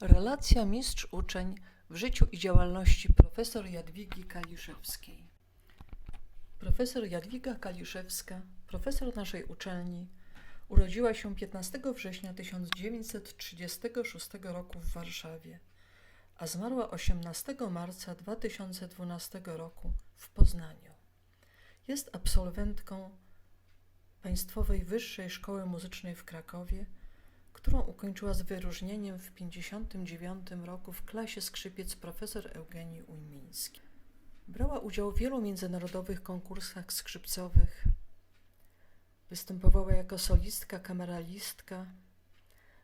Relacja mistrz-uczeń w życiu i działalności profesor Jadwigi Kaliszewskiej. Profesor Jadwiga Kaliszewska, profesor naszej uczelni, urodziła się 15 września 1936 roku w Warszawie, a zmarła 18 marca 2012 roku w Poznaniu. Jest absolwentką Państwowej Wyższej Szkoły Muzycznej w Krakowie, którą ukończyła z wyróżnieniem w 1959 roku w klasie skrzypiec profesor Eugenii Ujmiński. Brała udział w wielu międzynarodowych konkursach skrzypcowych. Występowała jako solistka, kameralistka.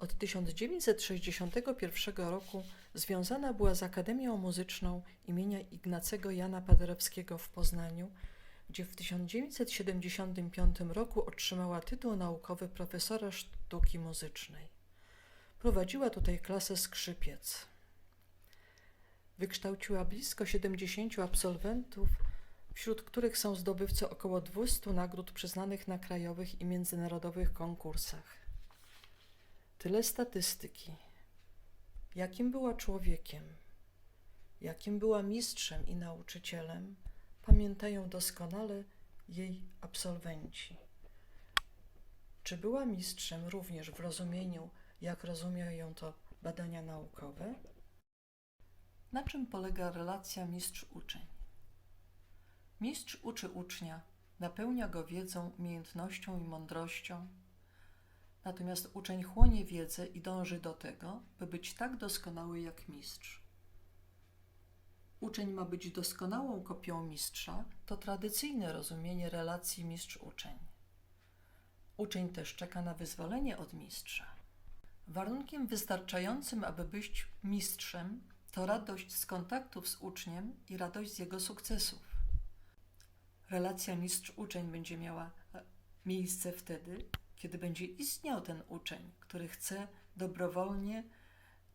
Od 1961 roku związana była z Akademią Muzyczną imienia Ignacego Jana Paderewskiego w Poznaniu, gdzie w 1975 roku otrzymała tytuł naukowy profesora sztuki muzycznej. Prowadziła tutaj klasę skrzypiec. Wykształciła blisko 70 absolwentów, wśród których są zdobywcy około 200 nagród przyznanych na krajowych i międzynarodowych konkursach. Tyle statystyki. Jakim była człowiekiem, jakim była mistrzem i nauczycielem, pamiętają doskonale jej absolwenci. Czy była mistrzem również w rozumieniu, jak rozumieją to badania naukowe? Na czym polega relacja mistrz-uczeń? Mistrz uczy ucznia, napełnia go wiedzą, umiejętnością i mądrością, natomiast uczeń chłonie wiedzę i dąży do tego, by być tak doskonały jak mistrz. Uczeń ma być doskonałą kopią mistrza, to tradycyjne rozumienie relacji mistrz-uczeń. Uczeń też czeka na wyzwolenie od mistrza. Warunkiem wystarczającym, aby być mistrzem, to radość z kontaktów z uczniem i radość z jego sukcesów. Relacja mistrz-uczeń będzie miała e, miejsce wtedy, kiedy będzie istniał ten uczeń, który chce dobrowolnie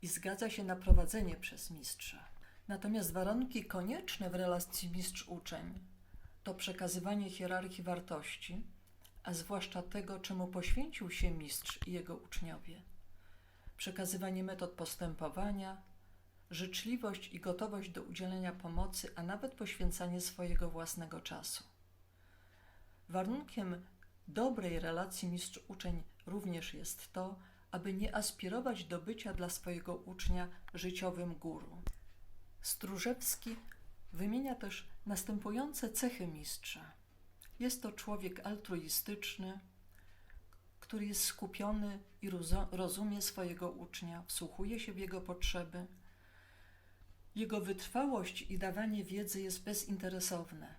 i zgadza się na prowadzenie przez mistrza. Natomiast warunki konieczne w relacji mistrz-uczeń to przekazywanie hierarchii wartości, a zwłaszcza tego, czemu poświęcił się mistrz i jego uczniowie. Przekazywanie metod postępowania, życzliwość i gotowość do udzielenia pomocy, a nawet poświęcanie swojego własnego czasu. Warunkiem dobrej relacji mistrz-uczeń również jest to, aby nie aspirować do bycia dla swojego ucznia życiowym guru. Stróżewski wymienia też następujące cechy mistrza. Jest to człowiek altruistyczny, który jest skupiony i rozumie swojego ucznia, wsłuchuje się w jego potrzeby. Jego wytrwałość i dawanie wiedzy jest bezinteresowne.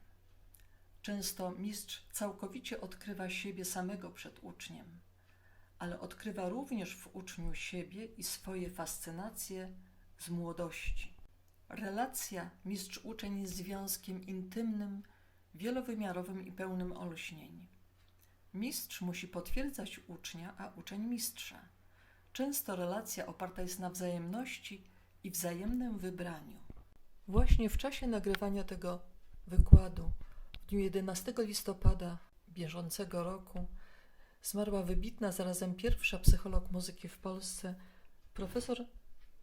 Często mistrz całkowicie odkrywa siebie samego przed uczniem, ale odkrywa również w uczniu siebie i swoje fascynacje z młodości. Relacja mistrz-uczeń jest związkiem intymnym, wielowymiarowym i pełnym olśnień. Mistrz musi potwierdzać ucznia, a uczeń mistrza. Często relacja oparta jest na wzajemności i wzajemnym wybraniu. Właśnie w czasie nagrywania tego wykładu, w dniu 11 listopada bieżącego roku, zmarła wybitna zarazem pierwsza psycholog muzyki w Polsce, profesor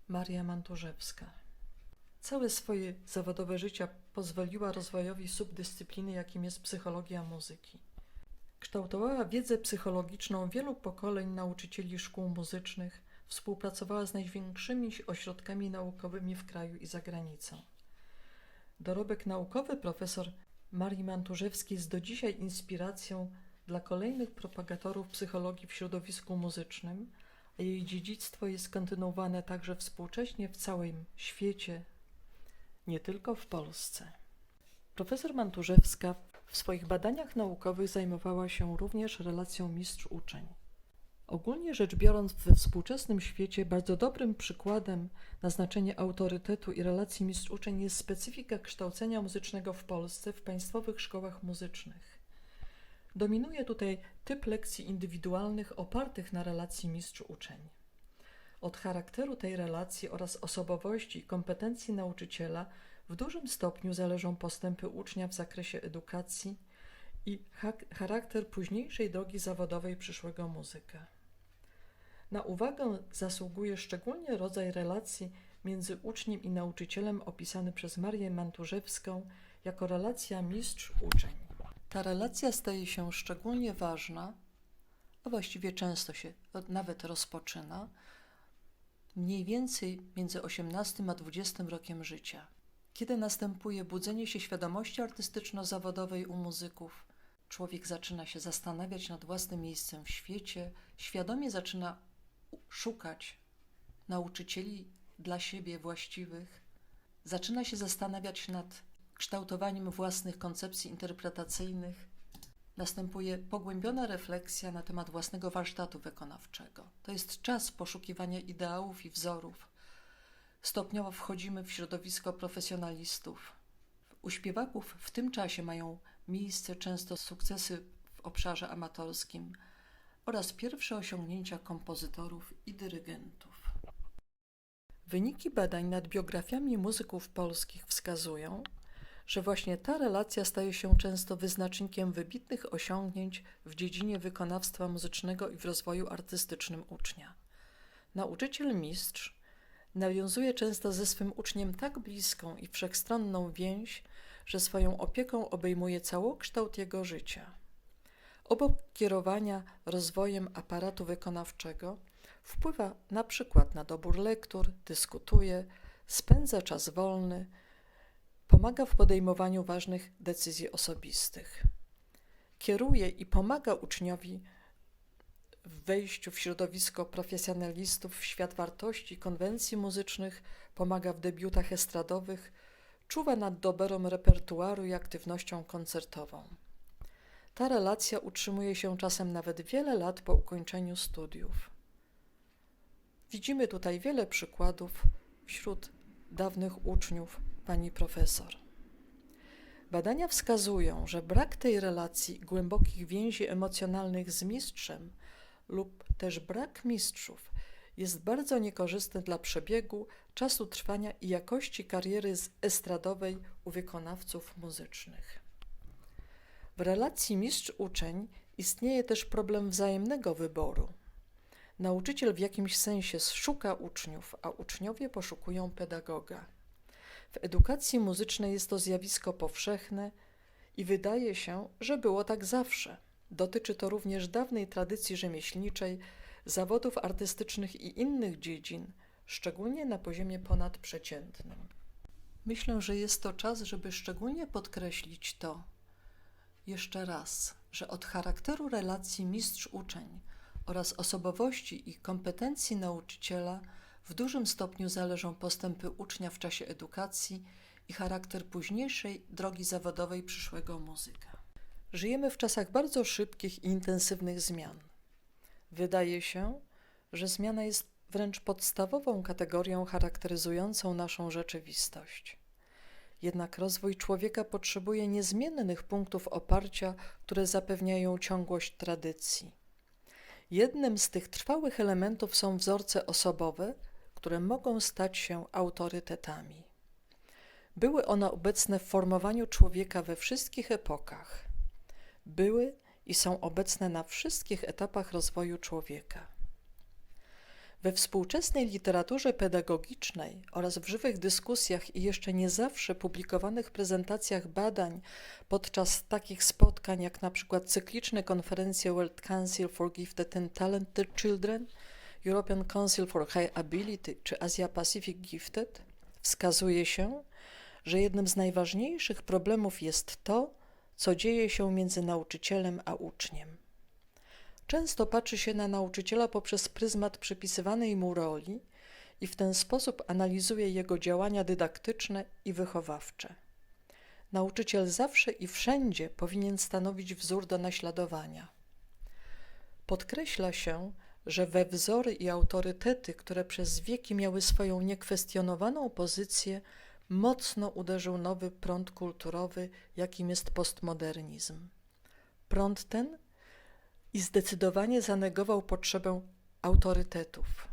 Maria Manturzewska. Całe swoje zawodowe życie pozwoliła rozwojowi subdyscypliny, jakim jest psychologia muzyki. Kształtowała wiedzę psychologiczną wielu pokoleń nauczycieli szkół muzycznych, współpracowała z największymi ośrodkami naukowymi w kraju i za granicą. Dorobek naukowy profesor Marii Manturzewskiej jest do dzisiaj inspiracją dla kolejnych propagatorów psychologii w środowisku muzycznym, a jej dziedzictwo jest kontynuowane także współcześnie w całym świecie, nie tylko w Polsce. Profesor Manturzewska w swoich badaniach naukowych zajmowała się również relacją mistrz-uczeń. Ogólnie rzecz biorąc, we współczesnym świecie bardzo dobrym przykładem na znaczenie autorytetu i relacji mistrz-uczeń jest specyfika kształcenia muzycznego w Polsce w państwowych szkołach muzycznych. Dominuje tutaj typ lekcji indywidualnych opartych na relacji mistrz-uczeń. Od charakteru tej relacji oraz osobowości i kompetencji nauczyciela w dużym stopniu zależą postępy ucznia w zakresie edukacji i charakter późniejszej drogi zawodowej przyszłego muzyka. Na uwagę zasługuje szczególnie rodzaj relacji między uczniem i nauczycielem opisany przez Marię Manturzewską jako relacja mistrz-uczeń. Ta relacja staje się szczególnie ważna, a właściwie często się nawet rozpoczyna, mniej więcej między 18 a 20 rokiem życia, kiedy następuje budzenie się świadomości artystyczno-zawodowej u muzyków. Człowiek zaczyna się zastanawiać nad własnym miejscem w świecie, świadomie zaczyna szukać nauczycieli dla siebie właściwych, zaczyna się zastanawiać nad kształtowaniem własnych koncepcji interpretacyjnych, następuje pogłębiona refleksja na temat własnego warsztatu wykonawczego. To jest czas poszukiwania ideałów i wzorów. Stopniowo wchodzimy w środowisko profesjonalistów. U śpiewaków w tym czasie mają miejsce często sukcesy w obszarze amatorskim oraz pierwsze osiągnięcia kompozytorów i dyrygentów. Wyniki badań nad biografiami muzyków polskich wskazują, że właśnie ta relacja staje się często wyznacznikiem wybitnych osiągnięć w dziedzinie wykonawstwa muzycznego i w rozwoju artystycznym ucznia. Nauczyciel mistrz nawiązuje często ze swym uczniem tak bliską i wszechstronną więź, że swoją opieką obejmuje całokształt jego życia. Obok kierowania rozwojem aparatu wykonawczego, wpływa na przykład na dobór lektur, dyskutuje, spędza czas wolny, pomaga w podejmowaniu ważnych decyzji osobistych. Kieruje i pomaga uczniowi w wejściu w środowisko profesjonalistów w świat wartości, konwencji muzycznych, pomaga w debiutach estradowych, czuwa nad doborem repertuaru i aktywnością koncertową. Ta relacja utrzymuje się czasem nawet wiele lat po ukończeniu studiów. Widzimy tutaj wiele przykładów wśród dawnych uczniów pani profesor. Badania wskazują, że brak tej relacji głębokich więzi emocjonalnych z mistrzem lub też brak mistrzów jest bardzo niekorzystny dla przebiegu, czasu trwania i jakości kariery estradowej u wykonawców muzycznych. W relacji mistrz-uczeń istnieje też problem wzajemnego wyboru. Nauczyciel w jakimś sensie szuka uczniów, a uczniowie poszukują pedagoga. W edukacji muzycznej jest to zjawisko powszechne i wydaje się, że było tak zawsze. Dotyczy to również dawnej tradycji rzemieślniczej, zawodów artystycznych i innych dziedzin, szczególnie na poziomie ponadprzeciętnym. Myślę, że jest to czas, żeby szczególnie podkreślić to, jeszcze raz, że od charakteru relacji mistrz-uczeń oraz osobowości i kompetencji nauczyciela w dużym stopniu zależą postępy ucznia w czasie edukacji i charakter późniejszej drogi zawodowej przyszłego muzyka. Żyjemy w czasach bardzo szybkich i intensywnych zmian. Wydaje się, że zmiana jest wręcz podstawową kategorią charakteryzującą naszą rzeczywistość. Jednak rozwój człowieka potrzebuje niezmiennych punktów oparcia, które zapewniają ciągłość tradycji. Jednym z tych trwałych elementów są wzorce osobowe, które mogą stać się autorytetami. Były one obecne w formowaniu człowieka we wszystkich epokach. Były i są obecne na wszystkich etapach rozwoju człowieka. We współczesnej literaturze pedagogicznej oraz w żywych dyskusjach i jeszcze nie zawsze publikowanych prezentacjach badań podczas takich spotkań jak na przykład cykliczne konferencje World Council for Gifted and Talented Children, European Council for High Ability czy Asia Pacific Gifted, wskazuje się, że jednym z najważniejszych problemów jest to, co dzieje się między nauczycielem a uczniem. Często patrzy się na nauczyciela poprzez pryzmat przypisywanej mu roli i w ten sposób analizuje jego działania dydaktyczne i wychowawcze. Nauczyciel zawsze i wszędzie powinien stanowić wzór do naśladowania. Podkreśla się, że we wzory i autorytety, które przez wieki miały swoją niekwestionowaną pozycję, mocno uderzył nowy prąd kulturowy, jakim jest postmodernizm. Prąd ten i zdecydowanie zanegował potrzebę autorytetów.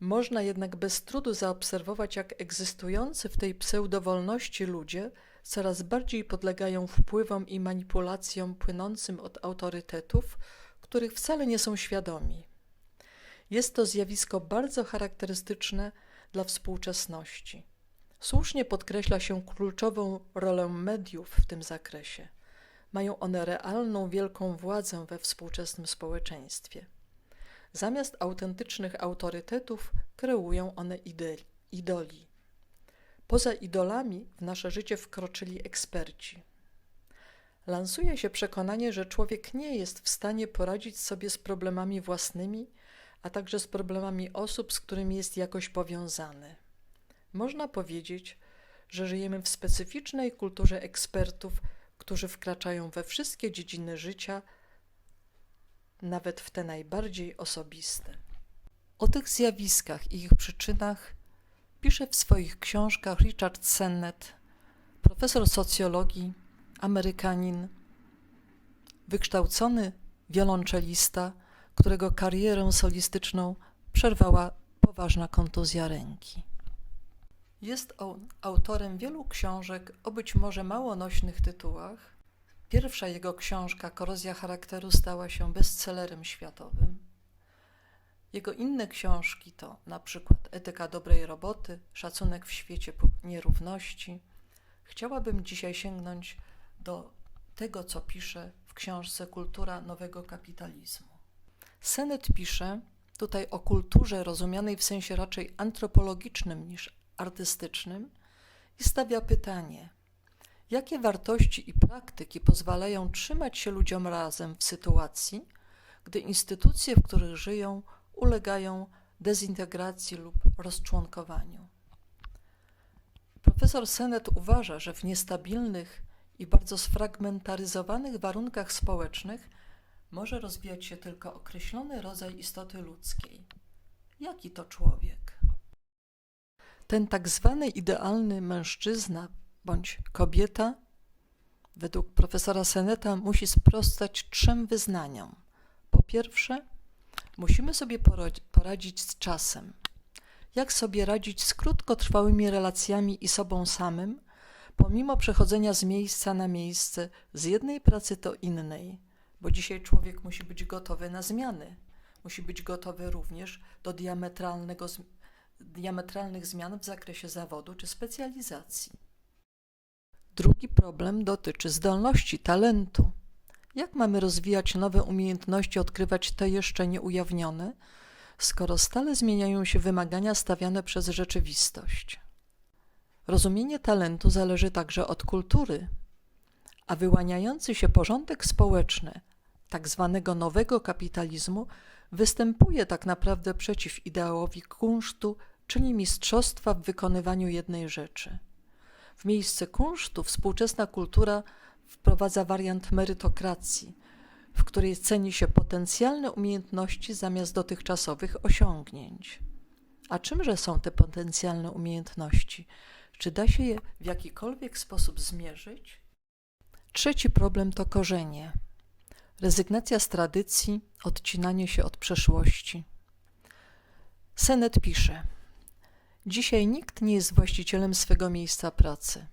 Można jednak bez trudu zaobserwować, jak egzystujący w tej pseudowolności ludzie coraz bardziej podlegają wpływom i manipulacjom płynącym od autorytetów, których wcale nie są świadomi. Jest to zjawisko bardzo charakterystyczne dla współczesności. Słusznie podkreśla się kluczową rolę mediów w tym zakresie. Mają one realną, wielką władzę we współczesnym społeczeństwie. Zamiast autentycznych autorytetów kreują one ideli, idoli. Poza idolami w nasze życie wkroczyli eksperci. Lansuje się przekonanie, że człowiek nie jest w stanie poradzić sobie z problemami własnymi, a także z problemami osób, z którymi jest jakoś powiązany. Można powiedzieć, że żyjemy w specyficznej kulturze ekspertów, którzy wkraczają we wszystkie dziedziny życia, nawet w te najbardziej osobiste. O tych zjawiskach i ich przyczynach pisze w swoich książkach Richard Sennett, profesor socjologii, Amerykanin, wykształcony wiolonczelista, którego karierę solistyczną przerwała poważna kontuzja ręki. Jest on autorem wielu książek o być może mało nośnych tytułach. Pierwsza jego książka, Korozja charakteru, stała się bestsellerem światowym. Jego inne książki to na przykład Etyka dobrej roboty, Szacunek w świecie nierówności. Chciałabym dzisiaj sięgnąć do tego, co pisze w książce Kultura nowego kapitalizmu. Senet pisze tutaj o kulturze rozumianej w sensie raczej antropologicznym niż artystycznym i stawia pytanie: jakie wartości i praktyki pozwalają trzymać się ludziom razem w sytuacji, gdy instytucje, w których żyją, ulegają dezintegracji lub rozczłonkowaniu? Profesor Senet uważa, że w niestabilnych i bardzo sfragmentaryzowanych warunkach społecznych może rozwijać się tylko określony rodzaj istoty ludzkiej. Jaki to człowiek? Ten tak zwany idealny mężczyzna bądź kobieta, według profesora Seneta, musi sprostać trzem wyznaniom. Po pierwsze, musimy sobie poradzić z czasem. Jak sobie radzić z krótkotrwałymi relacjami i sobą samym, pomimo przechodzenia z miejsca na miejsce, z jednej pracy do innej, bo dzisiaj człowiek musi być gotowy na zmiany. Musi być gotowy również do diametralnego, diametralnych zmian w zakresie zawodu czy specjalizacji. Drugi problem dotyczy zdolności, talentu. Jak mamy rozwijać nowe umiejętności, odkrywać te jeszcze nieujawnione, skoro stale zmieniają się wymagania stawiane przez rzeczywistość? Rozumienie talentu zależy także od kultury, a wyłaniający się porządek społeczny tak zwanego nowego kapitalizmu występuje tak naprawdę przeciw ideałowi kunsztu, czyli mistrzostwa w wykonywaniu jednej rzeczy. W miejsce kunsztu współczesna kultura wprowadza wariant merytokracji, w której ceni się potencjalne umiejętności zamiast dotychczasowych osiągnięć. A czymże są te potencjalne umiejętności? Czy da się je w jakikolwiek sposób zmierzyć? Trzeci problem to korzenie. Rezygnacja z tradycji, odcinanie się od przeszłości. Senet pisze: Dzisiaj nikt nie jest właścicielem swego miejsca pracy.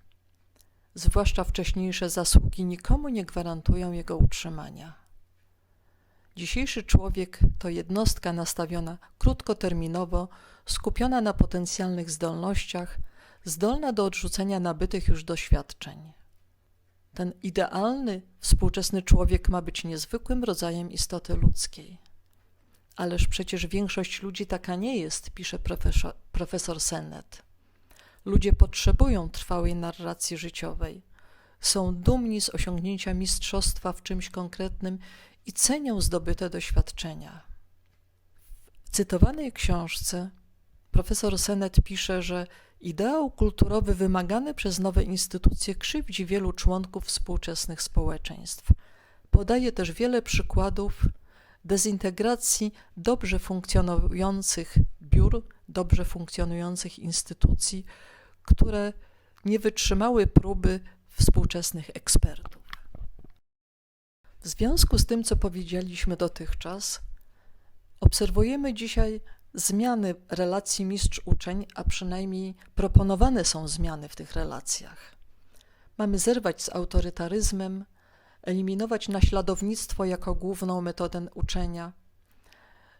Zwłaszcza wcześniejsze zasługi nikomu nie gwarantują jego utrzymania. Dzisiejszy człowiek to jednostka nastawiona krótkoterminowo, skupiona na potencjalnych zdolnościach, zdolna do odrzucenia nabytych już doświadczeń. Ten idealny, współczesny człowiek ma być niezwykłym rodzajem istoty ludzkiej. Ależ przecież większość ludzi taka nie jest, pisze profesor, profesor. Ludzie potrzebują trwałej narracji życiowej, są dumni z osiągnięcia mistrzostwa w czymś konkretnym i cenią zdobyte doświadczenia. W cytowanej książce profesor Sennett pisze, że Ideał kulturowy wymagany przez nowe instytucje krzywdzi wielu członków współczesnych społeczeństw. Podaje też wiele przykładów dezintegracji dobrze funkcjonujących biur, dobrze funkcjonujących instytucji, które nie wytrzymały próby współczesnych ekspertów. W związku z tym, co powiedzieliśmy dotychczas, obserwujemy dzisiaj zmiany relacji mistrz-uczeń, a przynajmniej proponowane są zmiany w tych relacjach. Mamy zerwać z autorytaryzmem, eliminować naśladownictwo jako główną metodę uczenia,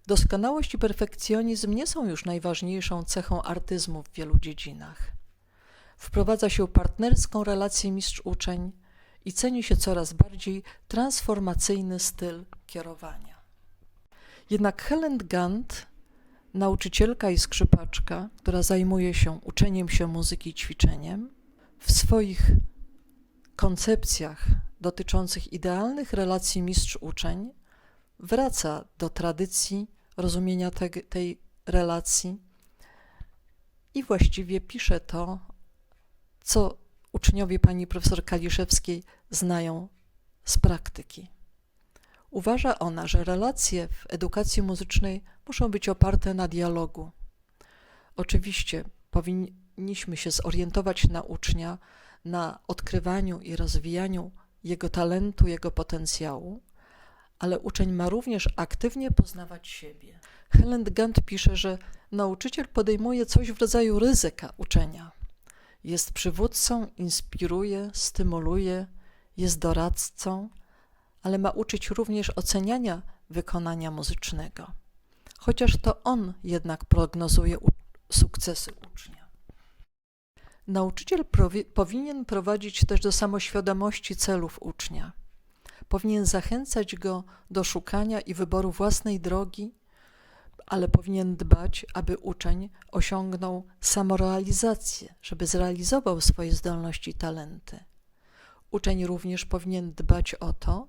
Doskonałość i perfekcjonizm nie są już najważniejszą cechą artyzmu w wielu dziedzinach. Wprowadza się partnerską relację mistrz-uczeń i ceni się coraz bardziej transformacyjny styl kierowania. Jednak Helen Gant, nauczycielka i skrzypaczka, która zajmuje się uczeniem się muzyki i ćwiczeniem, w swoich koncepcjach dotyczących idealnych relacji mistrz-uczeń wraca do tradycji rozumienia te, tej relacji i właściwie pisze to, co uczniowie pani profesor Kaliszewskiej znają z praktyki. Uważa ona, że relacje w edukacji muzycznej muszą być oparte na dialogu. Oczywiście powinniśmy się zorientować na ucznia, na odkrywaniu i rozwijaniu jego talentu, jego potencjału, ale uczeń ma również aktywnie poznawać siebie. Helen Gant pisze, że nauczyciel podejmuje coś w rodzaju ryzyka uczenia. Jest przywódcą, inspiruje, stymuluje, jest doradcą, ale ma uczyć również oceniania wykonania muzycznego. Chociaż to on jednak prognozuje sukcesy ucznia. Nauczyciel powinien prowadzić też do samoświadomości celów ucznia. Powinien zachęcać go do szukania i wyboru własnej drogi, ale powinien dbać, aby uczeń osiągnął samorealizację, żeby zrealizował swoje zdolności i talenty. Uczeń również powinien dbać o to,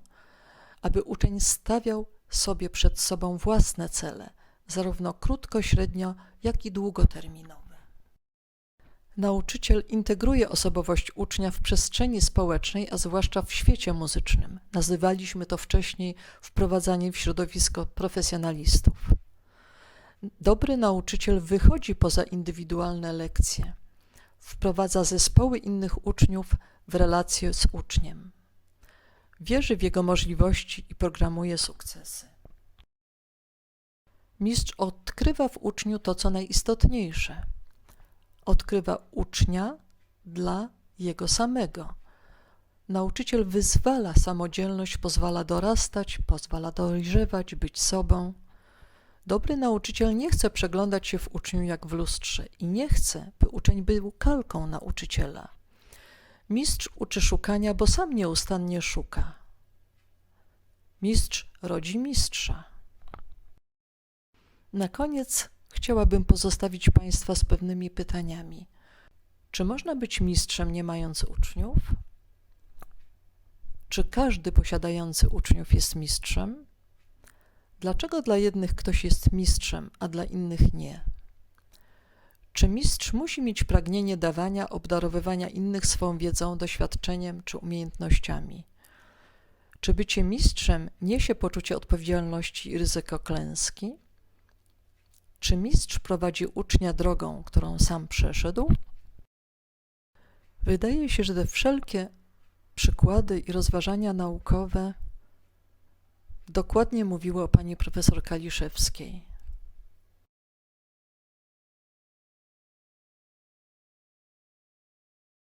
aby uczeń stawiał sobie przed sobą własne cele, zarówno krótko, średnio, jak i długoterminowe. Nauczyciel integruje osobowość ucznia w przestrzeni społecznej, a zwłaszcza w świecie muzycznym. Nazywaliśmy to wcześniej wprowadzanie w środowisko profesjonalistów. Dobry nauczyciel wychodzi poza indywidualne lekcje, wprowadza zespoły innych uczniów w relacje z uczniem. Wierzy w jego możliwości i programuje sukcesy. Mistrz odkrywa w uczniu to, co najistotniejsze. Odkrywa ucznia dla jego samego. Nauczyciel wyzwala samodzielność, pozwala dorastać, pozwala dojrzewać, być sobą. Dobry nauczyciel nie chce przeglądać się w uczniu jak w lustrze i nie chce, by uczeń był kalką nauczyciela. Mistrz uczy szukania, bo sam nieustannie szuka. Mistrz rodzi mistrza. Na koniec chciałabym pozostawić Państwa z pewnymi pytaniami. Czy można być mistrzem nie mając uczniów? Czy każdy posiadający uczniów jest mistrzem? Dlaczego dla jednych ktoś jest mistrzem, a dla innych nie? Czy mistrz musi mieć pragnienie dawania, obdarowywania innych swą wiedzą, doświadczeniem czy umiejętnościami? Czy bycie mistrzem niesie poczucie odpowiedzialności i ryzyko klęski? Czy mistrz prowadzi ucznia drogą, którą sam przeszedł? Wydaje się, że te wszelkie przykłady i rozważania naukowe dokładnie mówiły o pani profesor Kaliszewskiej.